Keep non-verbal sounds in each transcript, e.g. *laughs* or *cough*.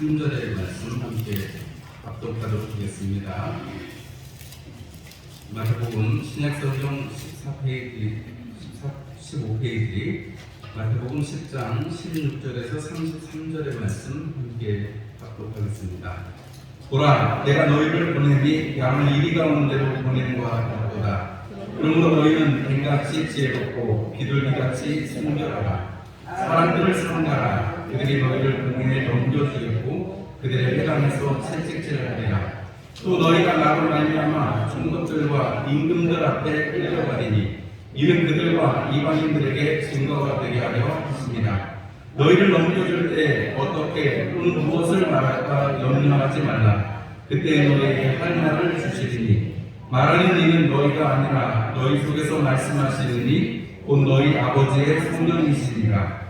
33절의 말씀 함께 합독하도록 하겠습니다. 마태복음 신약성경 14페이지, 14, 15페이지 마태복음 10장 16절에서 33절의 말씀 함께 합독하겠습니다. 보라, 내가 너희를 보내니 양을 이리 가운데로 보내는 것 같도다. 그러므로 너희는 뱀같이 지혜롭고 비둘기같이 순결하라. 사람들을 상가라. 그들이 너희를 공에 넘겨주겠고 그들의 회당에서 채찍질하리라. 또 너희가 나로 말미암아 총독들과 임금들 앞에 끌려가리니 이는 그들과 이방인들에게 증거가 되게 하려 하십니다. 너희를 넘겨줄 때 어떻게 또는 무엇을 말할까 염려하지 말라. 그때 너희에게 할 말을 주시리니 말하는 이는 너희가 아니라 너희 속에서 말씀하시느니 곧 너희 아버지의 성령이시니라.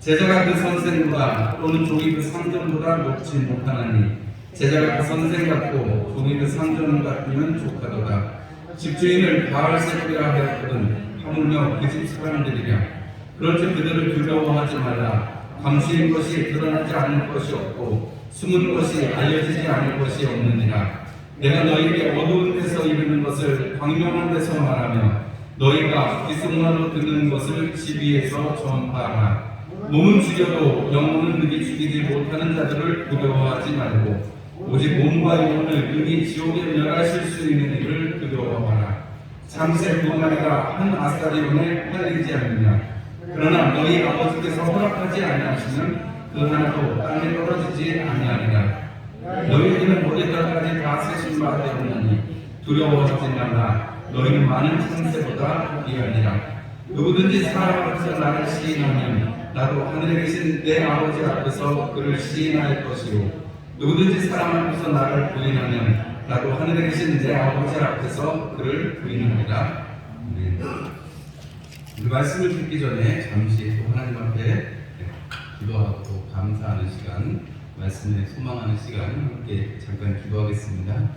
제자가 그 선생보다 또는 종이 그 상전보다 높지 못하나니 제자가 그 선생 같고 종이 그 상전 같으면 족하도다. 집주인을 바알세불이라 하였거든 하물며 그 집 사람들이랴. 그런즉 그들을 두려워하지 말라. 감수인 것이 드러나지 않을 것이 없고 숨은 것이 알려지지 않을 것이 없느니라. 내가 너희에게 어두운 데서 이르는 것을 광명한 데서 말하며 너희가 귓속말로 듣는 것을 집 위에서 전파하라. 몸은 죽여도 영혼은 능히 죽이지 못하는 자들을 두려워하지 말고 오직 몸과 영혼을 능히 지옥에 멸하실 수 있는 이를 두려워하라. 참새 두 마리가 한 아스타리온에 팔리지 않느냐. 그러나 너희 아버지께서 허락하지 아니하시면 그 하나도 땅에 떨어지지 아니하리라. 너희들은 머리털까지 다 세신 바 되었나니 두려워하지 말라. 너희는 많은 창세보다 귀하니라. 누구든지 사람 앞에서 나를 시인하면 나도 하늘에 계신 내 아버지 앞에서 그를 시인할 것이요. 누구든지 사람 앞에서 나를 부인하면 나도 하늘에 계신 내 아버지 앞에서 그를 부인하리라. 아멘. 그 말씀을 듣기 전에 잠시 또 하나님 앞에 기도하고 감사하는 시간, 말씀에 소망하는 시간 함께 잠깐 기도하겠습니다.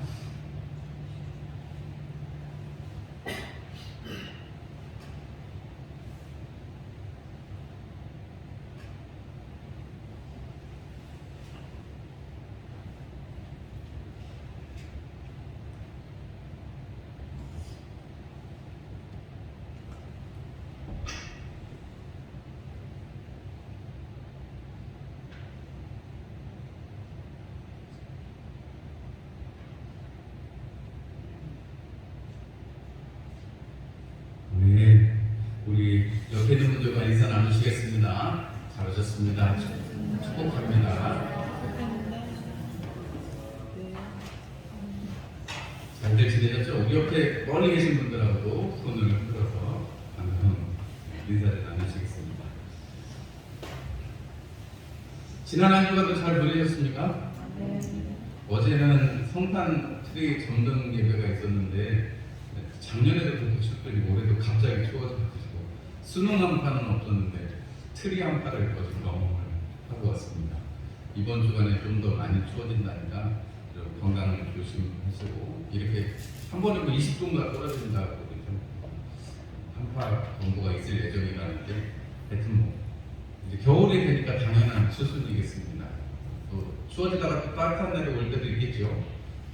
네, 우리 옆에 있는 분들과 인사 나누시겠습니다. 잘하셨습니다. 축복합니다. 잘들 지내셨죠? 우리 옆에 멀리 계신 분들하고도 손을 풀어서 방금 인사를 나누시겠습니다. 지난 한 주간도 잘 보내셨습니까? 어제는 성탄 트리 점등 예배가 있었는데 작년에도 그렇게 춥더니 올해도 갑자기 추워져가지고 수능 한 판은 없었는데 트리 한 판을 거진 경험을 하고 왔습니다. 이번 주간에 좀 더 많이 추워진다니까 여러분 건강을 조심하시고 이렇게 한 번에 뭐 20도가 떨어진다고 좀 한파 정보가 있을 예정이라는데 하여튼 뭐 이제 겨울이 되니까 당연한 수순이겠습니다. 또 추워지다가 또 따뜻한 날이 올 때도 있겠죠.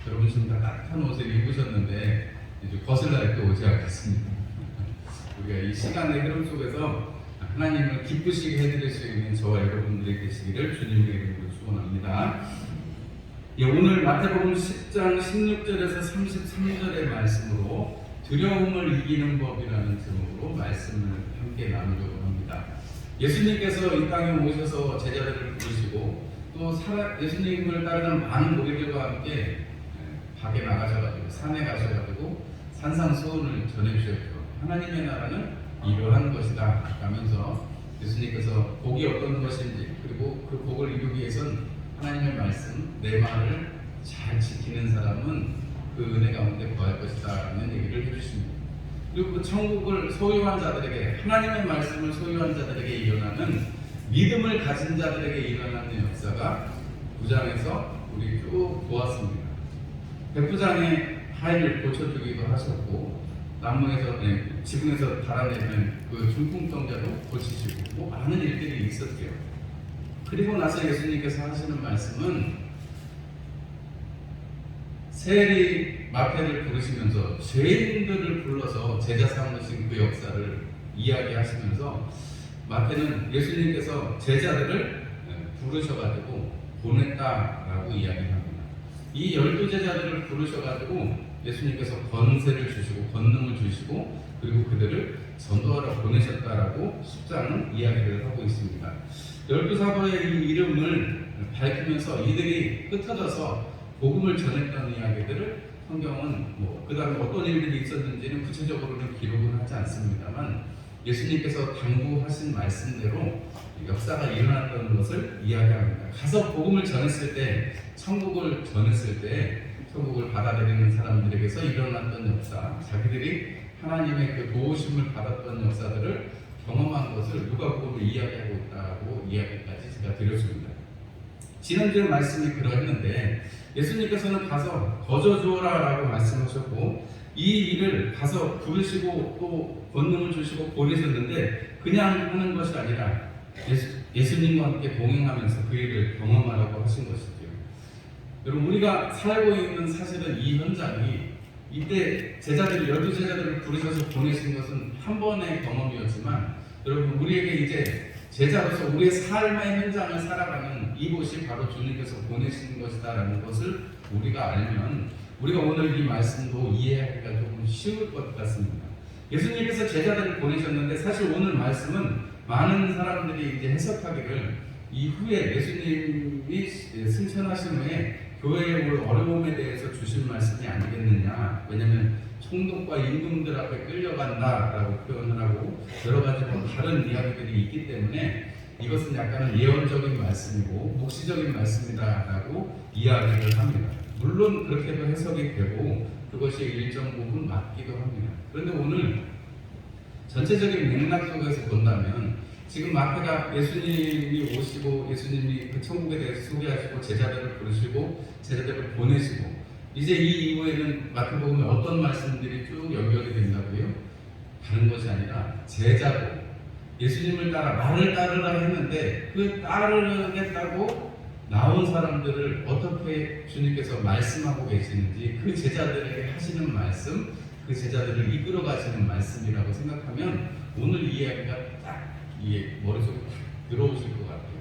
여러분 지금 다 따뜻한 옷을 입으셨는데 이제 거슬 날이 또 오지 않겠습니다. *laughs* 우리가 이 시간의 흐름 속에서 하나님을 기쁘시게 해드릴 수 있는 저와 여러분들이 되시기를 주님의 이름으로 축원합니다. 예, 오늘 마태복음 10장 16절에서 33절의 말씀으로 두려움을 이기는 법이라는 제목으로 말씀을 함께 나누려고 합니다. 예수님께서 이 땅에 오셔서 제자들을 부르시고 또 살아, 예수님을 따르는 많은 무리들과 함께 예, 밖에 나가셔가지고 산에 가셔가지고 산상수훈을 전해주셨죠. 하나님의 나라는 이러한 것이다 라면서 예수님께서 복이 어떤 것인지 그리고 그 복을 이루기 위해선 하나님의 말씀 내 말을 잘 지키는 사람은 그 은혜 가운데 거할 것이다 라는 얘기를 해주십니다. 그리고 그 천국을 소유한 자들에게 하나님의 말씀을 소유한 자들에게 일어나는 믿음을 가진 자들에게 일어나는 역사가 구장에서 우리 쭉 보았습니다. 백부장의 하인을 고쳐주기도 하셨고 남문에서 네, 지붕에서 달아내는 그 중풍병자도 고치시고 뭐 많은 일들이 있었대요. 그리고 나서 예수님께서 하시는 말씀은 세리 마태를 부르시면서 죄인들을 불러서 제자 삼으신 그 역사를 이야기하시면서 마태는 예수님께서 제자들을 부르셔가지고 보냈다라고 이야기합니다. 이 열두 제자들을 부르셔가지고 예수님께서 권세를 주시고 권능을 주시고 그리고 그들을 전도하러 보내셨다라고 10장은 이야기를 하고 있습니다. 열두 사도의 이 이름을 밝히면서 이들이 흩어져서 복음을 전했던 이야기들을 성경은 뭐 그다음에 어떤 일들이 있었는지는 구체적으로는 기록은 하지 않습니다만 예수님께서 당부하신 말씀대로 역사가 일어났던 것을 이야기합니다. 가서 복음을 전했을 때, 천국을 전했을 때, 천국을 받아들이는 사람들에게서 일어났던 역사, 자기들이 하나님의 그 도우심을 받았던 역사들을 경험한 것을 누가복음을 이야기하고 있다고 이야기까지 제가 드렸습니다. 지난주에 말씀이 그러했는데 예수님께서는 가서 거저 주어라라고 말씀하셨고 이 일을 가서 부르시고 또 권능을 주시고 보내셨는데 그냥 하는 것이 아니라 예수, 예수님과 함께 동행하면서 그 일을 경험하라고 하신 것이죠. 여러분 우리가 살고 있는 사실은 이 현장이 이때 제자들이 열두 제자들을 부르셔서 보내신 것은 한 번의 경험이었지만 여러분 우리에게 이제 제자로서 우리의 삶의 현장을 살아가는 이곳이 바로 주님께서 보내신 것이다라는 것을 우리가 알면 우리가 오늘 이 말씀도 이해하기가 조금 쉬울 것 같습니다. 예수님께서 제자들을 보내셨는데 사실 오늘 말씀은 많은 사람들이 이제 해석하기를 이후에 예수님이 승천하신 후에 교회에 올 어려움에 대해서 주신 말씀이 아니겠느냐. 왜냐하면 총독과 임금들 앞에 끌려간다라고 표현을 하고 여러 가지 뭐 다른 이야기들이 있기 때문에 이것은 약간은 예언적인 말씀이고 묵시적인 말씀이다라고 이야기를 합니다. 물론 그렇게도 해석이 되고 그것이 일정 부분 맞기도 합니다. 그런데 오늘 전체적인 맥락 속에서 본다면 지금 마태가 예수님이 오시고 예수님이 그 천국에 대해서 소개하시고 제자들을 부르시고 제자들을 보내시고 이제 이 이후에는 마태복음에 어떤 말씀들이 쭉 연결이 된다고요? 다른 것이 아니라 제자도 예수님을 따라 나를 따르라 했는데 그 따르겠다고 나온 사람들을 어떻게 주님께서 말씀하고 계시는지 그 제자들에게 하시는 말씀, 그 제자들을 이끌어 가시는 말씀이라고 생각하면 오늘 이야기가 딱 이해 머릿속에 딱 들어오실 것 같아요.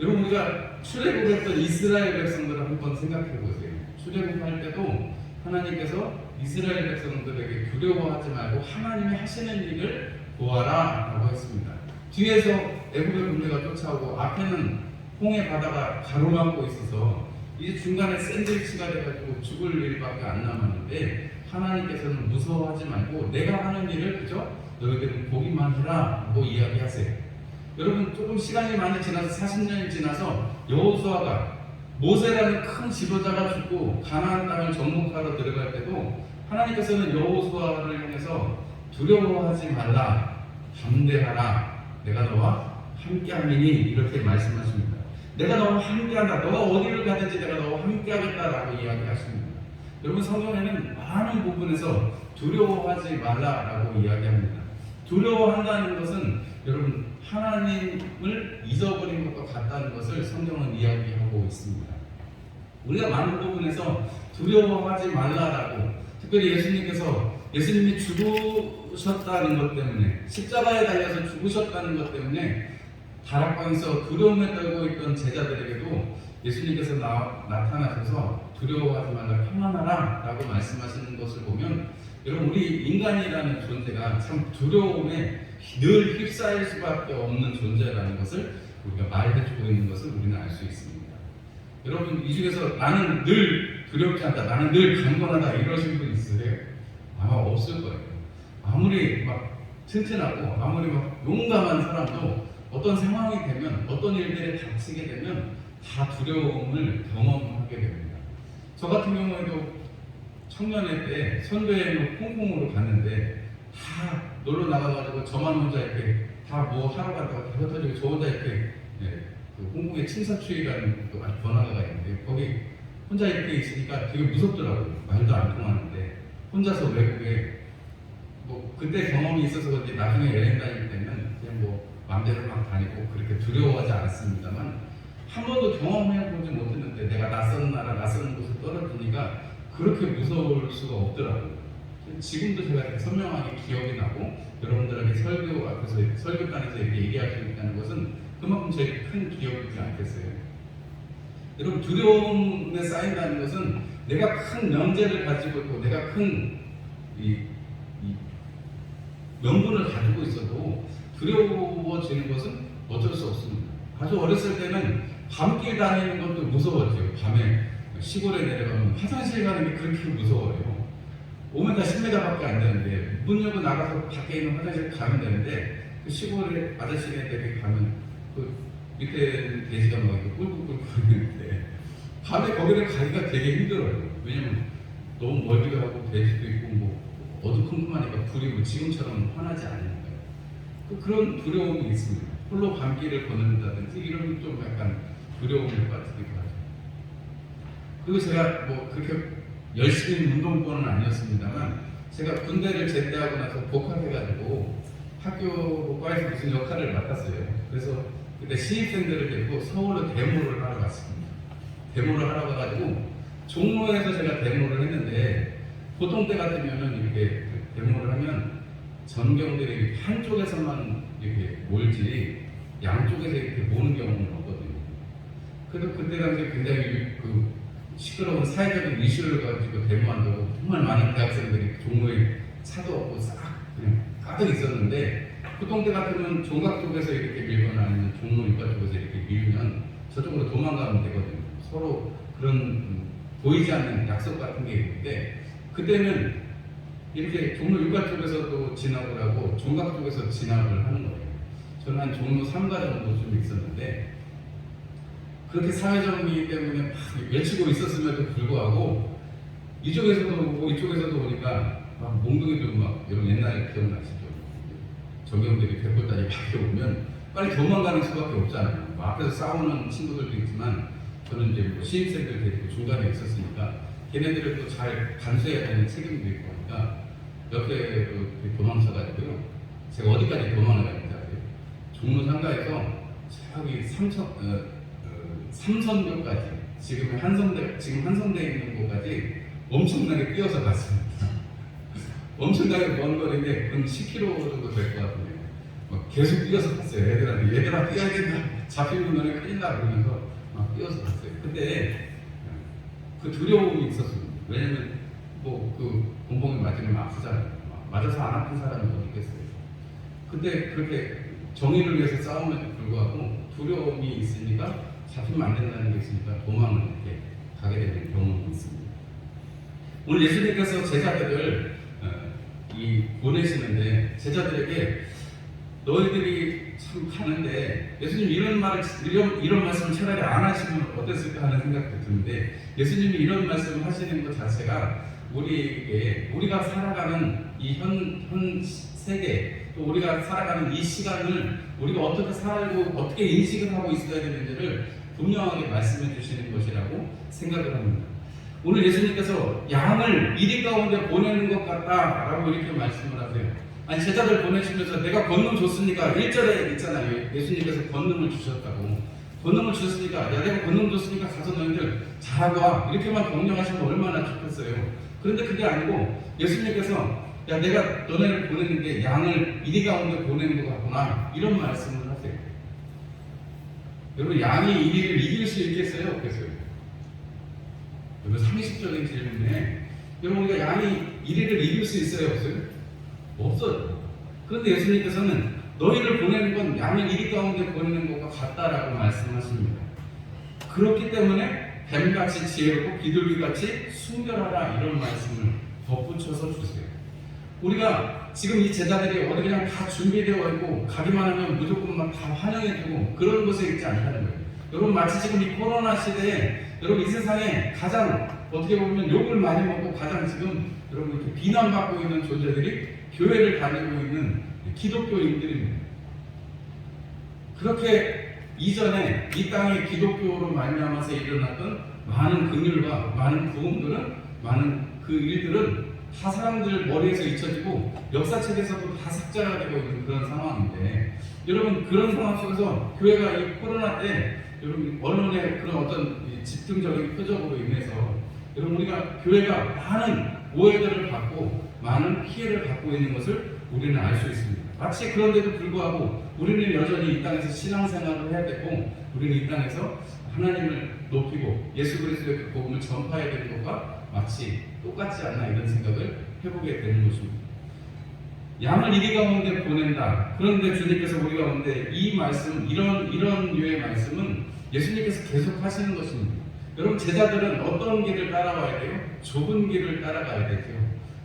여러분 우리가 출애굽했던 이스라엘 백성들을 한번 생각해 보세요. 출애굽할 때도 하나님께서 이스라엘 백성들에게 두려워하지 말고 하나님이 하시는 일을 보아라라고 했습니다. 뒤에서 애굽의 군대가 쫓아오고 앞에는 홍해 바다가 가로막고 있어서 이제 중간에 샌드위치가 돼가지고 죽을 일밖에 안 남았는데 하나님께서는 무서워하지 말고 내가 하는 일을 그죠? 너희들은 보기만 해라고 이야기하세요. 여러분 조금 시간이 많이 지나서 40년이 지나서 여호수아가 모세라는 큰 지도자가 죽고 가나안 땅을 정복하러 들어갈 때도 하나님께서는 여호수아를 향해서 두려워하지 말라 담대하라 내가 너와 함께하리니 이렇게 말씀하십니다. 내가 너와 함께한다. 너가 어디를 가든지 내가 너와 함께하겠다라고 이야기하십니다. 여러분 성경에는 많은 부분에서 두려워하지 말라라고 이야기합니다. 두려워한다는 것은 여러분 하나님을 잊어버린 것과 같다는 것을 성경은 이야기하고 있습니다. 우리가 많은 부분에서 두려워하지 말라라고 특별히 예수님께서 예수님이 죽으셨다는 것 때문에 십자가에 달려서 죽으셨다는 것 때문에 다락방에서 두려움에 떨고 있던 제자들에게도 예수님께서 나, 나타나셔서 두려워하지 말라 평안하라 라고 말씀하시는 것을 보면 여러분 우리 인간이라는 존재가 참 두려움에 늘 휩싸일 수밖에 없는 존재라는 것을 우리가 말해주고 있는 것을 우리는 알 수 있습니다. 여러분 이 중에서 나는 늘 두렵지 않다, 나는 늘 강건하다 이러신 분 있으세요? 아마 없을 거예요. 아무리 막 튼튼하고 아무리 막 용감한 사람도 어떤 상황이 되면 어떤 일들에 닥치게 되면 다 두려움을 경험하게 됩니다. 저 같은 경우에도 청년회 때 선교여행을 홍콩으로 갔는데 다 놀러 나가가지고 저만 혼자 이렇게 다 뭐 하러 갔다가 다 흩어지고 저 혼자 이렇게 예, 그 홍콩의 침사추이라는 또 번화가가 있는데 거기 혼자 이렇게 있으니까 되게 무섭더라고요. 말도 안 통하는데 혼자서 외국에 뭐 그때 경험이 있어서 그런지 나중에 여행 다닐 때는 그냥 뭐 마음대로 막 다니고 그렇게 두려워하지 않았습니다만 한 번도 경험해 보지 못했는데 내가 낯선 나라 낯선 곳에 떨어지니까 그렇게 무서울 수가 없더라고요. 지금도 제가 이렇게 선명하게 기억이 나고 여러분들에게 설교 앞에서 설교단에서 이렇게 얘기할 수 있다는 것은 그만큼 제일 큰 기억이지 않겠어요. 여러분 두려움에 쌓인다는 것은 내가 큰 명제를 가지고 있고 내가 큰 이, 이 명분을 가지고 있어도 두려워지는 것은 어쩔 수 없습니다. 아주 어렸을 때는 밤길 다니는 것도 무서웠죠. 밤에 시골에 내려가면 화장실 가는 게 그렇게 무서워요. 5m, 10m밖에 안 되는데 문 열고 나가서 밖에 있는 화장실 가면 되는데 그 시골에 아저씨네들이 가면 그 밑에 돼지가 막 꿀꿀꿀 거리는데 밤에 거기를 가기가 되게 힘들어요. 왜냐면 너무 멀기도 하고 돼지도 있고 뭐 어두컴컴하니까 불이 뭐 지금처럼 환하지 않으니까요. 그 그런 두려움이 있습니다. 홀로 밤길을 걷는다든지 이런 좀 약간 두려움을 빠지기도 하죠. 그리고 제가 뭐 그렇게 열심히 운동권은 아니었습니다만 제가 군대를 제대하고 나서 복학해가지고 학교 과에서 무슨 역할을 맡았어요. 그래서 그때 신입생들을 데리고 서울로 데모를 하러 갔습니다. 데모를 하러 가가지고 종로에서 제가 데모를 했는데 보통 때 같으면은 이렇게 데모를 하면 전경들이 한쪽에서만 이렇게 몰지 양쪽에서 이렇게 모는 경우는 없거든요. 그래서 그때 당시에 굉장히 그 시끄러운 사회적인 이슈를 가지고 데모한다고 정말 많은 대학생들이 종로에 차도 없고 싹 그냥 가득 있었는데 보통 때 같으면 종각 쪽에서 이렇게 밀거나 아니면 종로 육가 쪽에서 이렇게 밀면 저쪽으로 도망가면 되거든요. 서로 그런 음, 보이지 않는 약속 같은 게 있는데 그때는 이렇게 종로 육가 쪽에서도 진압을 하고 종각 쪽에서 진압을 하는 거예요. 저는 한 종로 3가 정도 좀 있었는데 그렇게 사회적이기 때문에 막 외치고 있었음에도 불구하고 이쪽에서도 오고 이쪽에서도 오니까 막 몽둥이도 막 여러분 옛날에 기억나시죠? 적용들이 백골다리 밖에 오면 빨리 도망가는 수밖에 없잖아요. 뭐 앞에서 싸우는 친구들도 있지만 저는 이제 뭐 신입생들 데리고 중간에 있었으니까 걔네들을 또 잘 간수해야 되는 책임도 있고 하니까 옆에 그 도망쳐가지고요. 제가 어디까지 도망을 갔는지 아세요? 종로 상가에서 저기 어, 어, 삼선교까지 지금 한성대 지금 한성대 있는 곳까지 엄청나게 뛰어서 갔습니다. *laughs* 엄청나게 먼 거리인데 한 10km 정도 될 것 같은데 막 계속 뛰어서 갔어요. 애들한테 얘들아 뛰어야 된다. 잡히면 너네 큰일 나 그러면서 막 뛰어서 갔어요. 근데 그 두려움이 있었습니다. 왜냐면 뭐그 공봉이 맞으면 아프잖아요. 맞아서 안 아픈 사람이 어디 있겠어요. 근데 그렇게 정의를 위해서 싸움에도 불구하고 두려움이 있으니까 잡히면 안 된다는 게 있으니까 도망을 이렇게 가게 되는 경험이 있습니다. 오늘 예수님께서 제자들을 어, 이 보내시는데 제자들에게 너희들이 참 가는데 예수님 이런 말을 이런 이런 말씀을 차라리 안 하시면 어땠을까 하는 생각도 드는데 예수님이 이런 말씀을 하시는 것 자체가 우리에게 우리가 살아가는 이 현 현 세계 또 우리가 살아가는 이 시간을 우리가 어떻게 살고 어떻게 인식을 하고 있어야 되는지를 분명하게 말씀해 주시는 것이라고 생각을 합니다. 오늘 예수님께서 양을 이리 가운데 보내는 것 같다라고 이렇게 말씀을 하세요. 아니 제자들 보내시면서 내가 권능 줬으니까 1절에 있잖아요. 예수님께서 권능을 주셨다고. 권능을 주셨으니까 야 내가 권능 줬으니까 가서 너희들 잘하고 와. 이렇게만 명령하시면 얼마나 좋겠어요. 그런데 그게 아니고 예수님께서 야 내가 너네를 보내는 게 양을 이리 가운데 보내는 것 같구나. 이런 말씀을 하세요. 여러분 양이 이리를 이길 수 있겠어요? 없겠어요? 여러분 상식적인 질문에 여러분 우리가 양이 이리를 이길 수 있어요? 없어요? 없어요. 그런데 예수님께서는 너희를 보내는 건 양을 이리 가운데 보내는 것과 같다라고 말씀하십니다. 그렇기 때문에 뱀같이 지혜롭고 비둘기같이 순결하라 이런 말씀을 덧붙여서 주세요. 우리가 지금 이 제자들이 어디 그냥 다 준비되어 있고 가기만 하면 무조건 막 다 환영해주고 그런 곳에 있지 않다는 거예요. 여러분 마치 지금 이 코로나 시대에 여러분 이 세상에 가장 어떻게 보면 욕을 많이 먹고 가장 지금 여러분 이렇게 비난받고 있는 존재들이 교회를 다니고 있는 기독교인들입니다. 그렇게 이전에 이 땅에 기독교로 말미암아서 일어났던 많은 긍휼과 많은 부흥들은 많은 그 일들은 다 사람들 머리에서 잊혀지고 역사책에서도 다 삭제가 되고 있는 그런 상황인데 여러분 그런 상황 속에서 교회가 이 코로나 때 여러분 언론의 그런 어떤 이 집중적인 표적으로 인해서 여러분 우리가 교회가 많은 오해들을 받고 많은 피해를 받고 있는 것을 우리는 알 수 있습니다. 마치 그런데도 불구하고 우리는 여전히 이 땅에서 신앙생활을 해야 되고 우리는 이 땅에서 하나님을 높이고 예수 그리스도의 그 복음을 전파해야 되는 것과 마치 똑같지 않나 이런 생각을 해보게 되는 것입니다. 양을 이리 가운데 보낸다. 그런데 주님께서 우리 가운데 이 말씀, 이런 이런 류의 말씀은 예수님께서 계속 하시는 것입니다. 여러분 제자들은 어떤 길을 따라와야 돼요? 좁은 길을 따라가야 되죠.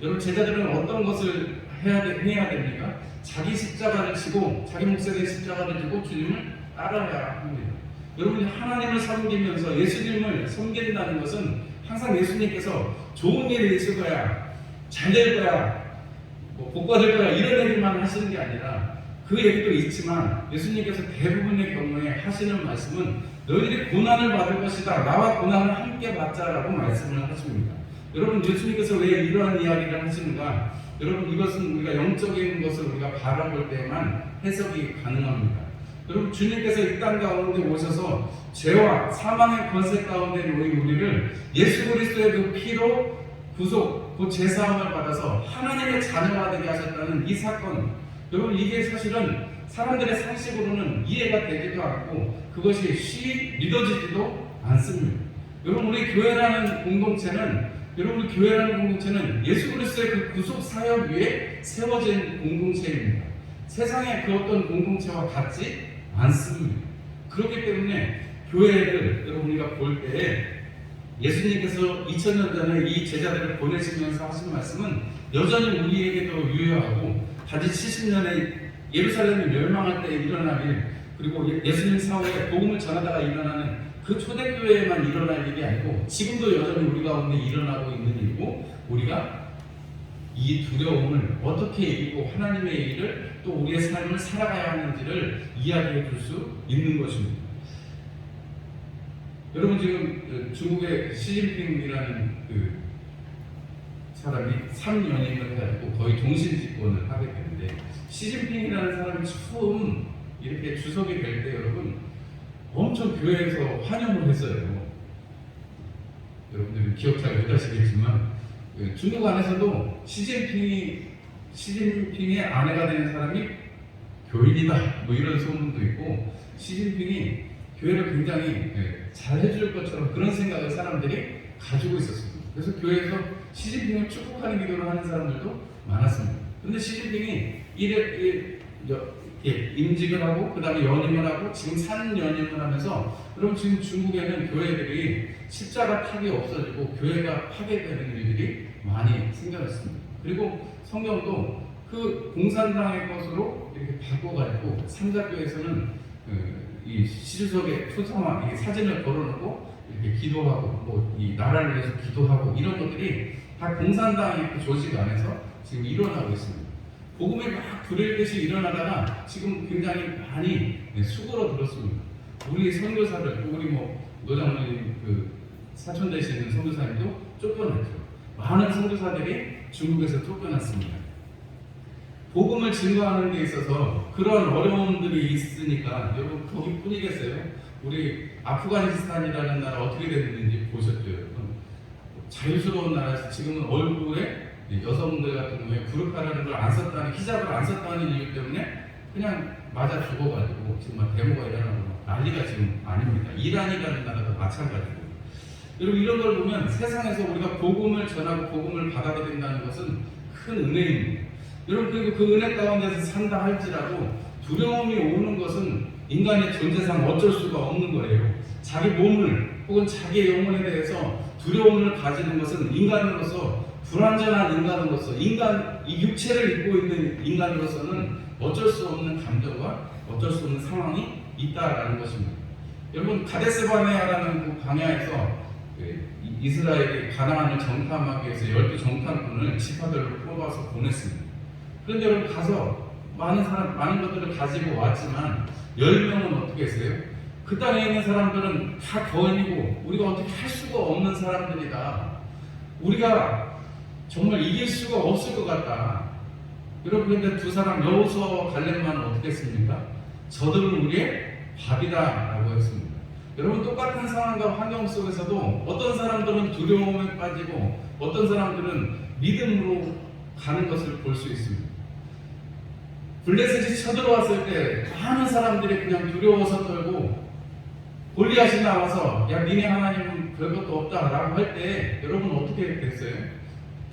여러분 제자들은 어떤 것을 해야, 돼, 해야 됩니까? 자기 십자가를 지고 자기 목숨의 십자가를 지고 주님을 따라야 합니다. 여러분이 하나님을 섬기면서 예수님을 섬긴다는 것은 항상 예수님께서 좋은 일이 있을 거야, 잘 될 거야, 뭐 복받을 거야 이런 얘기만 하시는 게 아니라 그 얘기도 있지만 예수님께서 대부분의 경우에 하시는 말씀은 너희들이 고난을 받을 것이다. 나와 고난을 함께 받자라고 말씀을 하십니다. 여러분 예수님께서 왜 이러한 이야기를 하시는가? 여러분 이것은 우리가 영적인 것을 우리가 바라볼 때만 해석이 가능합니다. 여러분 주님께서 이 땅 가운데 오셔서 죄와 사망의 권세 가운데 놓인 우리를 예수 그리스도의 그 피로 구속, 그 제사함을 받아서 하나님의 자녀가 되게 하셨다는 이 사건. 여러분 이게 사실은 사람들의 상식으로는 이해가 되지도 않고 그것이 쉬 믿어지지도 않습니다. 여러분 우리 교회라는 공동체는 여러분 교회라는 공동체는 예수 그리스도의 그 구속 사역 위에 세워진 공동체입니다. 세상의 그 어떤 공동체와 같지 않습니다. 그렇기 때문에 교회를 여러분 우리가 볼 때에 예수님께서 2000년 전에 이 제자들을 보내시면서 하신 말씀은 여전히 우리에게도 유효하고 단지 70년에 예루살렘이 멸망할 때 일어날 일 그리고 예- 예수님 사후에 복음을 전하다가 일어나는 그 초대교회에만 일어날 일이 아니고 지금도 여전히 우리 가운데 일어나고 있는 일이고 우리가 이 두려움을 어떻게 이기고 하나님의 일을 또 우리의 삶을 살아가야 하는지를 이야기해 줄 수 있는 것입니다. 여러분 지금 그 중국의 시진핑이라는 그 사람이 3연임을 해가지고 거의 동신 집권을 하게 되는데 시진핑이라는 사람이 처음 이렇게 주석이 될 때 여러분 엄청 교회에서 환영을 했어요. 여러분들이 기억 잘 못하시겠지만 그 중국 안에서도 시진핑이 시진핑의 아내가 되는 사람이 교인이다 뭐 이런 소문도 있고 시진핑이 교회를 굉장히 예, 잘 해줄 것처럼 그런 생각을 사람들이 가지고 있었습니다. 그래서 교회에서 시진핑을 축복하는 기도를 하는 사람들도 많았습니다. 근데 시진핑이 이래, 예, 임직을 하고 그 다음에 연임을 하고 지금 산 연임을 하면서 그럼 지금 중국에는 교회들이 십자가 탑이 없어지고 교회가 파괴되는 일들이 많이 생겨났습니다. 그리고 성경도 그 공산당의 것으로 이렇게 바꿔가지고 삼자교에서는 그, 이 시주석에 초상화 이 사진을 걸어놓고 이렇게 기도하고 뭐 이 나라를 위해서 기도하고 이런 것들이 다 공산당의 그 조직 안에서 지금 일어나고 있습니다. 복음이 막 불일듯이 일어나다가 지금 굉장히 많이 네, 수그러들었습니다. 우리 선교사들, 또 우리 뭐 노장모님 그 사촌 되시는 선교사님도 쫓겨났죠. 많은 선교사들이 중국에서 쫓겨났습니다. 복음을 증거하는 데 있어서 그런 어려움들이 있으니까 여러분 거기뿐이겠어요. 우리 아프가니스탄이라는 나라 어떻게 됐는지 보셨죠, 여러분? 자유스러운 나라에서 지금은 얼굴에 여성들 같은 경우에 부르카라는 걸 안 썼다는 히잡을 안 썼다는 이유 때문에 그냥 맞아 죽어가지고 정말 데모가 일어나고 난리가 지금 아닙니다. 이란이라는 나라도 마찬가지고. 여러분 이런 걸 보면 세상에서 우리가 복음을 전하고 복음을 받아야 된다는 것은 큰 은혜입니다. 여러분 그리고 그 은혜 가운데서 산다 할지라도 두려움이 오는 것은 인간의 존재상 어쩔 수가 없는 거예요. 자기 몸을 혹은 자기의 영혼에 대해서 두려움을 가지는 것은 인간으로서 불완전한 인간으로서 인간 이 육체를 입고 있는 인간으로서는 어쩔 수 없는 감정과 어쩔 수 없는 상황이 있다라는 것입니다. 여러분 가데스 바네아라는 그 광야에서 그 이- 이스라엘이 가나안을 정탐하기 위해서 열두 정탐꾼을 지파별로 뽑아서 보냈습니다. 그런데 여러분 가서 많은 사람 많은 것들을 가지고 왔지만 열 명은 어떻게 했어요? 그 땅에 있는 사람들은 다 거인이고 우리가 어떻게 할 수가 없는 사람들이다. 우리가 정말 이길 수가 없을 것 같다. 여러분 근데 두 사람 여호수아와 갈렙만은 어떻게 했습니까? 저들은 우리의 밥이다라고 했습니다. 여러분 똑같은 상황과 환경 속에서도 어떤 사람들은 두려움에 빠지고 어떤 사람들은 믿음으로 가는 것을 볼 수 있습니다. 블레셋이 쳐들어왔을 때 많은 사람들이 그냥 두려워서 떨고 골리앗이 나와서 야 니네 하나님은 별것도 없다라고 할 때 여러분 어떻게 됐어요?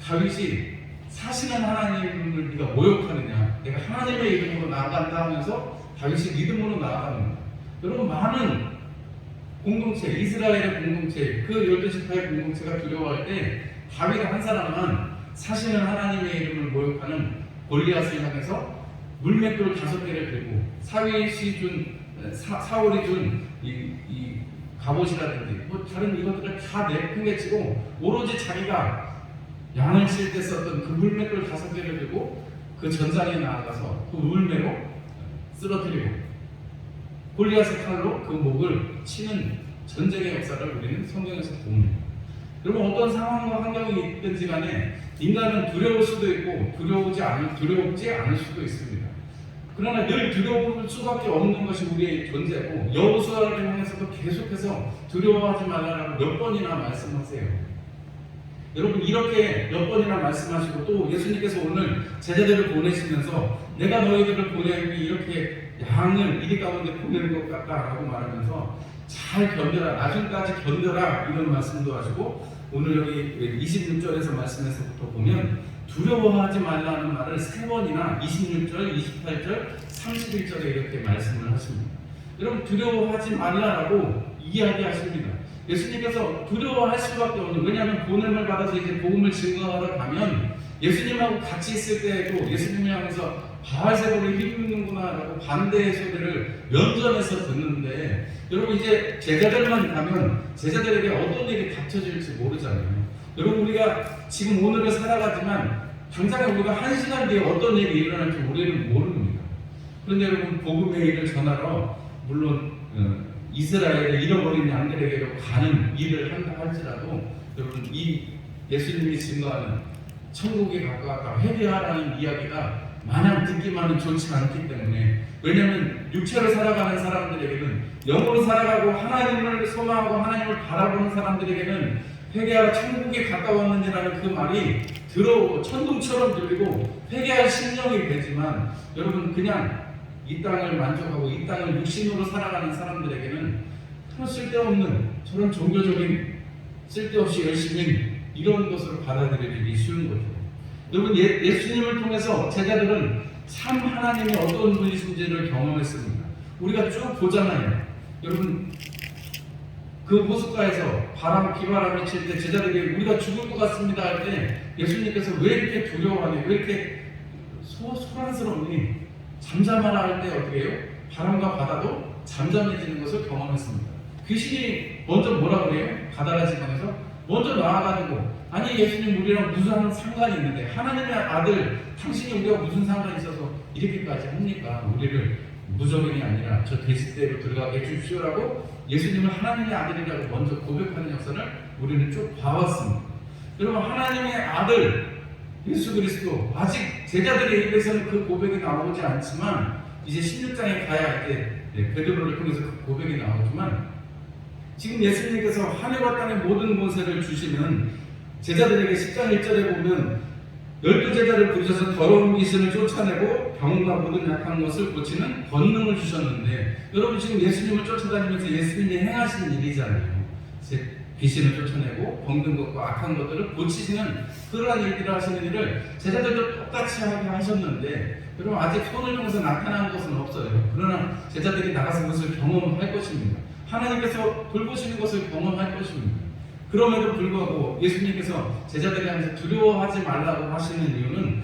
다윗이 사시는 하나님을 네가 모욕하느냐 내가 하나님의 이름으로 나아간다 하면서 다윗이 믿음으로 나아가는 거예요. 여러분 많은 공동체 이스라엘의 공동체 그 열두 지파의 공동체가 두려워할 때 다윗 한 사람만 사시는 하나님의 이름을 모욕하는 골리앗을 향해서 물맷돌 다섯 개를 들고 사윗이 준 사, 사울이 준이 이 갑옷이라든지 뭐 다른 이것들을 다 내팽개치고 오로지 자기가 양을 칠 때 썼던 그 물맷돌 다섯 개를 들고 그 전장에 나아가서 그 물매로 쓰러뜨리고 골리앗의 칼로 그 목을 치는 전쟁의 역사를 우리는 성경에서 봅니다. 여러분 어떤 상황과 환경이 있든지 간에 인간은 두려울 수도 있고 두려우지 않을 두려우지 않을 수도 있습니다. 그러나 늘 두려울 수밖에 없는 것이 우리의 존재고 여호수아를 향해서도 계속해서 두려워하지 말라라고 몇 번이나 말씀하세요. 여러분 이렇게 몇 번이나 말씀하시고 또 예수님께서 오늘 제자들을 보내시면서 내가 너희들을 보내니 이렇게 양을 이리 가운데 보내는 것 같다라고 말하면서 잘 견뎌라 나중까지 견뎌라 이런 말씀도 하시고 오늘 여기 26절에서 말씀에서부터 보면 두려워하지 말라는 말을 세 번이나 26절, 28절, 31절에 이렇게 말씀을 하십니다. 여러분 두려워하지 말라라고 이야기하십니다. 예수님께서 두려워할 수밖에 없는 왜냐하면 보냄을 받아서 이제 복음을 증거하러 가면 예수님하고 같이 있을 때에도 예수님을 향해서 바알세보를 힘입는구나라고 반대의 소리를 면전에서 듣는데 여러분 이제 제자들만 가면 제자들에게 어떤 일이 닥쳐질지 모르잖아요. 여러분 우리가 지금 오늘을 살아가지만 당장에 우리가 한 시간 뒤에 어떤 일이 일어날지 우리는 모릅니다. 그런데 여러분 복음의 일을 전하러 물론 어, 이스라엘의 잃어버린 양들에게로 가는 일을 한다 할지라도 여러분 이 예수님이 증거하는 천국에 가까웠다 회개하라는 이야기가 마냥 듣기만은 좋지 않기 때문에 왜냐하면 육체로 살아가는 사람들에게는 영으로 살아가고 하나님을 소망하고 하나님을 바라보는 사람들에게는 회개하라 천국에 가까웠느니라는 그 말이 들어 천둥처럼 들리고 회개할 심령이 되지만 여러분 그냥 이 땅을 만족하고 이 땅을 육신으로 살아가는 사람들에게는 정말 쓸데없는 저런 종교적인 쓸데없이 열심히 이런 것으로 받아들여지기 쉬운 거죠. 여러분 예, 예수님을 통해서 제자들은 참 하나님이 어떤 분이신지를 경험했습니다. 우리가 쭉 보잖아요. 여러분 그 호숫가에서 바람 비바람이 칠 때 제자들이 우리가 죽을 것 같습니다 할 때 예수님께서 왜 이렇게 두려워하니 왜 이렇게 소, 소란스럽니 잠잠하라 할 때 어떻게 해요? 바람과 바다도 잠잠해지는 것을 경험했습니다. 귀신이 먼저 뭐라 그래요? 가다라 지방에서 먼저 나와가지고 아니 예수님 우리랑 무슨 상관이 있는데 하나님의 아들 당신이 우리가 무슨 상관이 있어서 이렇게까지 합니까? 우리를 무적인이 아니라 저 돼지대로 들어가게 해주십시오라고 예수님을 하나님의 아들이라고 먼저 고백하는 역사를 우리는 쭉 봐왔습니다. 여러분 하나님의 아들 예수 그리스도 아직 제자들의 입에서는 그 고백이 나오지 않지만 이제 16장에 가야 이제 네, 베드로를 통해서 그 고백이 나오지만 지금 예수님께서 하늘과 땅의 모든 권세를 주시는 제자들에게 10장 1절에 보면 열두 제자를 부르셔서 더러운 귀신을 쫓아내고 병과 모든 약한 것을 고치는 권능을 주셨는데 여러분 지금 예수님을 쫓아다니면서 예수님이 행하신 일이잖아요. 귀신을 쫓아내고 병든 것과 악한 것들을 고치시는 그러한 일들을 하시는 일을 제자들도 똑같이 하게 하셨는데 여러분 아직 손을 통해서 나타나는 것은 없어요. 그러나 제자들이 나가서 그것을 경험할 것입니다. 하나님께서 돌보시는 것을 경험할 것입니다. 그럼에도 불구하고 예수님께서 제자들이 항상 두려워하지 말라고 하시는 이유는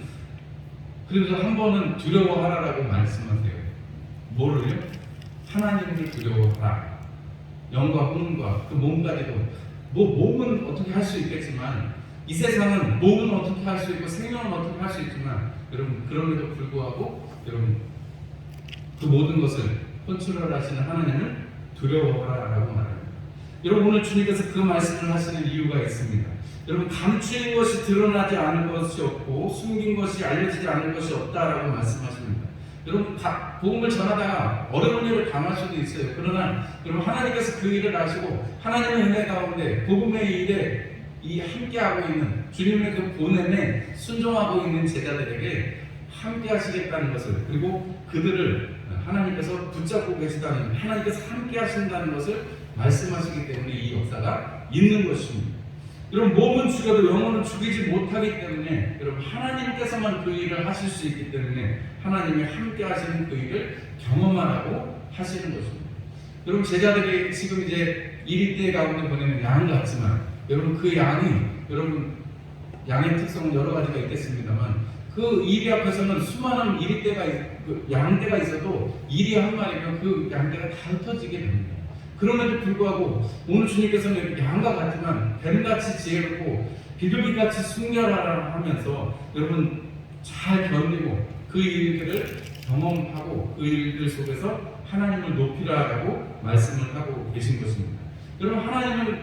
그래서 한 번은 두려워하라라고 말씀하세요. 뭐를요? 하나님을 두려워하라. 영과 혼과 그 몸까지도 뭐 몸은 어떻게 할 수 있겠지만 이 세상은 몸은 어떻게 할 수 있고 생명은 어떻게 할 수 있지만 여러분 그럼에도 불구하고 여러분 그 모든 것을 컨트롤 하시는 하나님을 두려워하라라고 말합니다. 여러분 오늘 주님께서 그 말씀을 하시는 이유가 있습니다. 여러분 감추인 것이 드러나지 않은 것이 없고 숨긴 것이 알려지지 않은 것이 없다라고 말씀하십니다. 여러분 다 복음을 전하다가 어려운 일을 당할 수도 있어요. 그러나 여러분 하나님께서 그 일을 아시고 하나님의 은혜 가운데 복음의 일에 이 함께하고 있는 주님의 그 보냄에 순종하고 있는 제자들에게 함께하시겠다는 것을 그리고 그들을 하나님께서 붙잡고 계시다는 하나님께서 함께하신다는 것을 말씀하시기 때문에 이 역사가 있는 것입니다. 여러분 몸은 죽여도 영혼은 죽이지 못하기 때문에 여러분 하나님께서만 그 일을 하실 수 있기 때문에 하나님이 함께 하시는 그 일을 경험하라고 하시는 것입니다. 여러분 제자들이 지금 이제 이리때 가운데 보내는 양 같지만 여러분 그 양이 여러분 양의 특성은 여러 가지가 있겠습니다만 그 이리 앞에서는 수많은 이리떼가 있- 그 양떼가 있어도 이리 한 마리면 그 양떼가 다 흩어지게 됩니다. 그럼에도 불구하고 오늘 주님께서는 양과 같지만 뱀같이 지혜롭고 비둘기같이 순결하라 하면서 여러분 잘 견디고 그 일들을 경험하고 그 일들 속에서 하나님을 높이라라고 말씀을 하고 계신 것입니다. 여러분 하나님은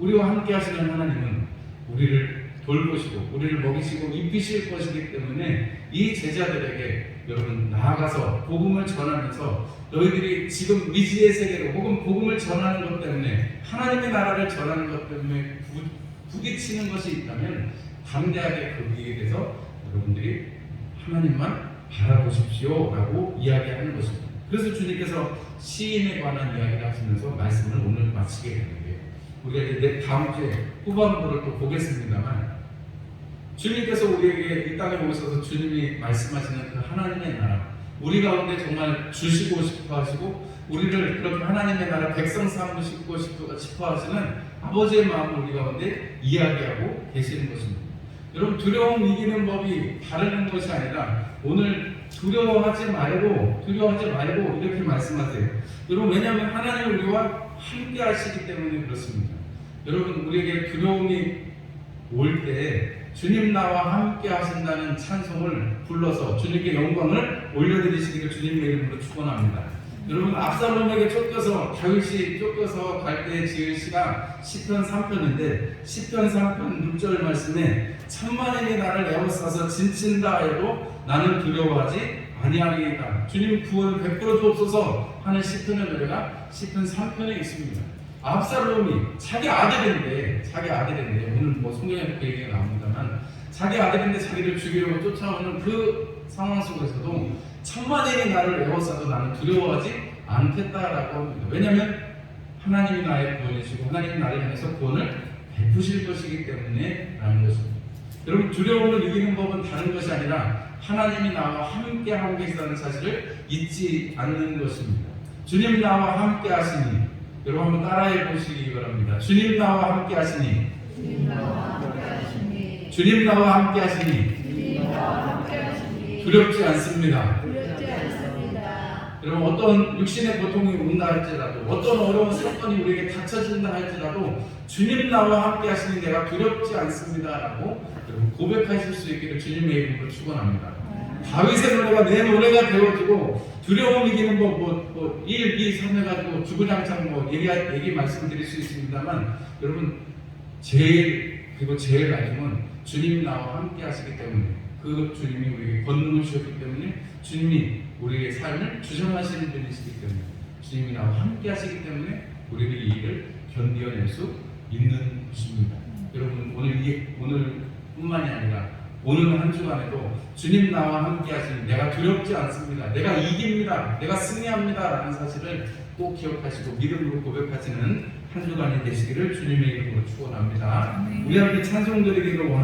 우리와 함께 하시는 하나님은 우리를 돌보시고 우리를 먹이시고 입히실 것이기 때문에 이 제자들에게 여러분 나아가서 복음을 전하면서 너희들이 지금 미지의 세계로 혹은 복음을 전하는 것 때문에 하나님의 나라를 전하는 것 때문에 부, 부딪히는 것이 있다면 담대하게 거기에 대해서 여러분들이 하나님만 바라보십시오라고 이야기하는 것입니다. 그래서 주님께서 시인에 관한 이야기를 하시면서 말씀을 오늘 마치게 되는 거예요. 우리가 이제 내 다음 주에 후반부를 또 보겠습니다만 주님께서 우리에게 이 땅에 오셔서 주님이 말씀하시는 그 하나님의 나라 우리 가운데 정말 주시고 싶어 하시고 우리를 그렇게 하나님의 나라 백성 삼으시고 싶어 싶어 하시는 아버지의 마음을 우리 가운데 이야기하고 계시는 것입니다. 여러분 두려움 이기는 법이 다른 것이 아니라 오늘 두려워하지 말고 두려워하지 말고 이렇게 말씀하세요. 여러분 왜냐하면 하나님 우리와 함께 하시기 때문에 그렇습니다. 여러분 우리에게 두려움이 올 때 주님 나와 함께 하신다는 찬송을 불러서 주님께 영광을 올려드리시기를 주님의 이름으로 축원합니다. 여러분 압살롬에게 쫓겨서 다윗이 쫓겨서 갈 때 지은 시가 시편 3편인데 시편 3편 6절 말씀에 천만인이 나를 에워싸서 진친다 해도 나는 두려워하지 아니하리이다. 주님 구원을 베풀어 주옵소서 하는 시편의 노래가 시편 3편에 있습니다. 압살롬이 자기 아들인데 자기 아들인데 오늘 뭐 성경에 그 얘기가 나옵니다만 자기 아들인데 자기를 죽이려고 쫓아오는 그 상황 속에서도 천만인이 나를 에워싸도 나는 두려워하지 않겠다라고 합니다. 왜냐하면 하나님이 나의 구원이시고 하나님이 나를 향해서 구원을 베푸실 것이기 때문에 라는 것입니다. 여러분 두려움을 이기는 법은 다른 것이 아니라 하나님이 나와 함께 하고 계시다는 사실을 잊지 않는 것입니다. 주님 나와 함께 하시니 여러분 한번 따라해 보시기 바랍니다. 주님 나와 함께 하시니 주님 나와 함께 하시니. 두렵지 않습니다. 여러분 어떤 육신의 고통이 온다 할지라도 어떤 어려운 사건이 우리에게 닥쳐진다 할지라도 주님 나와 함께 하시는 내가 두렵지 않습니다라고 여러분 고백하실 수 있기를 주님의 이름으로 축원합니다. 다윗의 노래가 내 노래가 되어지고 두려움 이기는 뭐뭐 1, 2, 3 해가지고 주구장창 뭐 얘기 얘기 말씀드릴 수 있습니다만 여러분 제일 그리고 제일 나중은 주님 나와 함께 하시기 때문에 그 주님이 우리에게 권능을 주셨기 때문에 주님이 우리의 삶을 주장하시는 분이시기 때문에 주님이 나와 함께 하시기 때문에 우리들이 이 일을 견디어낼 수 있는 것입니다. 여러분 오늘 이 오늘뿐만이 아니라 오늘 한 주간에도 주님 나와 함께 하시니 내가 두렵지 않습니다. 내가 이깁니다. 내가 승리합니다 라는 사실을 꼭 기억하시고 믿음으로 고백하시는 한 주간이 되시기를 주님의 이름으로 축원합니다. 우리 함께 찬송 드리기를 원합니다.